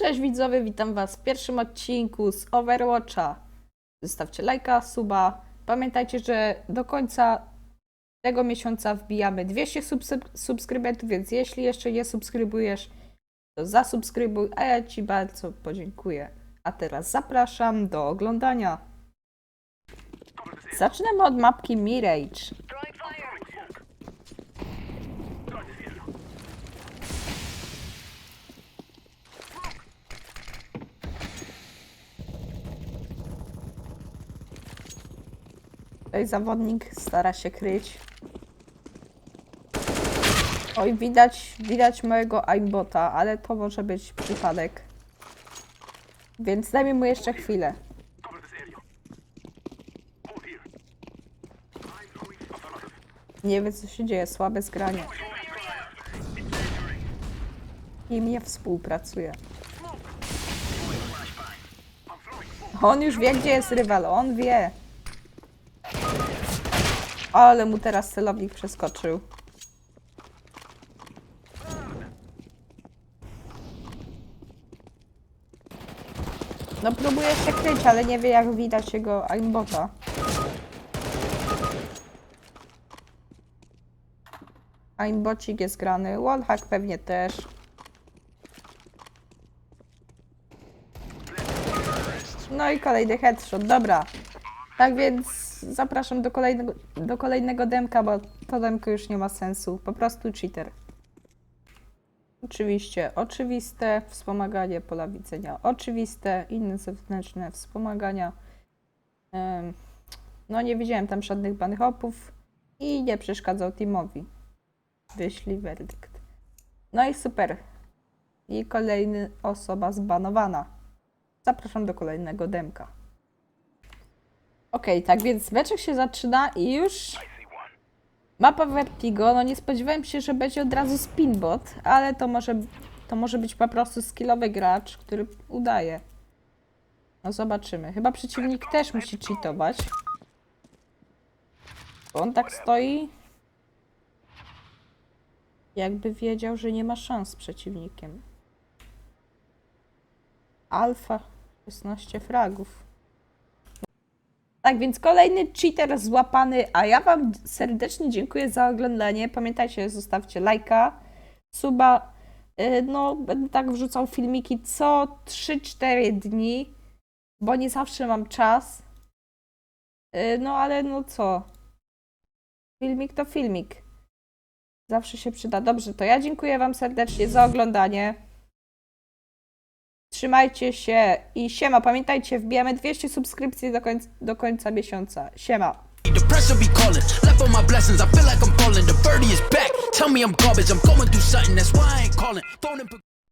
Cześć widzowie, witam was w pierwszym odcinku z Overwatcha. Zostawcie lajka, suba. Pamiętajcie, że do końca tego miesiąca wbijamy 200 subsy- subskrybentów, więc jeśli jeszcze nie subskrybujesz, to zasubskrybuj, a ja ci bardzo podziękuję. A teraz zapraszam do oglądania. Zaczynamy od mapki Mirage. Tutaj zawodnik stara się kryć. Oj, widać, widać mojego aimbota, ale to może być przypadek. Więc dajmy mu jeszcze chwilę. Nie wie co się dzieje, słabe zgranie. I mnie współpracuje. On już wie, gdzie jest rywal, on wie. Ale mu teraz celownik przeskoczył. No próbuje się kryć, ale nie wie jak widać jego aimbota. Aimbocik jest grany, wallhack pewnie też. No i kolejny headshot, dobra. Tak więc zapraszam do kolejnego, do kolejnego demka, bo to demko już nie ma sensu. Po prostu cheater. Oczywiście oczywiste wspomaganie pola widzenia, oczywiste inne zewnętrzne wspomagania. No nie widziałem tam żadnych banych opów i nie przeszkadzał teamowi. Wyślij werdykt. No i super. I kolejna osoba zbanowana. Zapraszam do kolejnego demka. Okej, tak więc meczek się zaczyna i już mapa Vertigo. No nie spodziewałem się, że będzie od razu spinbot, ale to może, to może być po prostu skillowy gracz, który udaje. No zobaczymy. Chyba przeciwnik też musi cheatować. Bo on tak stoi. Jakby wiedział, że nie ma szans z przeciwnikiem. Alfa 16 fragów. Tak więc kolejny cheater złapany, a ja Wam serdecznie dziękuję za oglądanie. Pamiętajcie, zostawcie lajka, suba. Yy, No, będę tak wrzucał filmiki co 3-4 dni, bo nie zawsze mam czas. Yy, No, ale no co? Filmik to filmik. Zawsze się przyda. Dobrze, to ja dziękuję Wam serdecznie za oglądanie. Trzymajcie się i siema. Pamiętajcie, wbijamy 200 subskrypcji do końca, do końca miesiąca. Siema. The be calling. Left on my blessings, I feel like I'm falling. The birdie is back. Tell me I'm garbage. I'm going through something, that's why I ain't calling.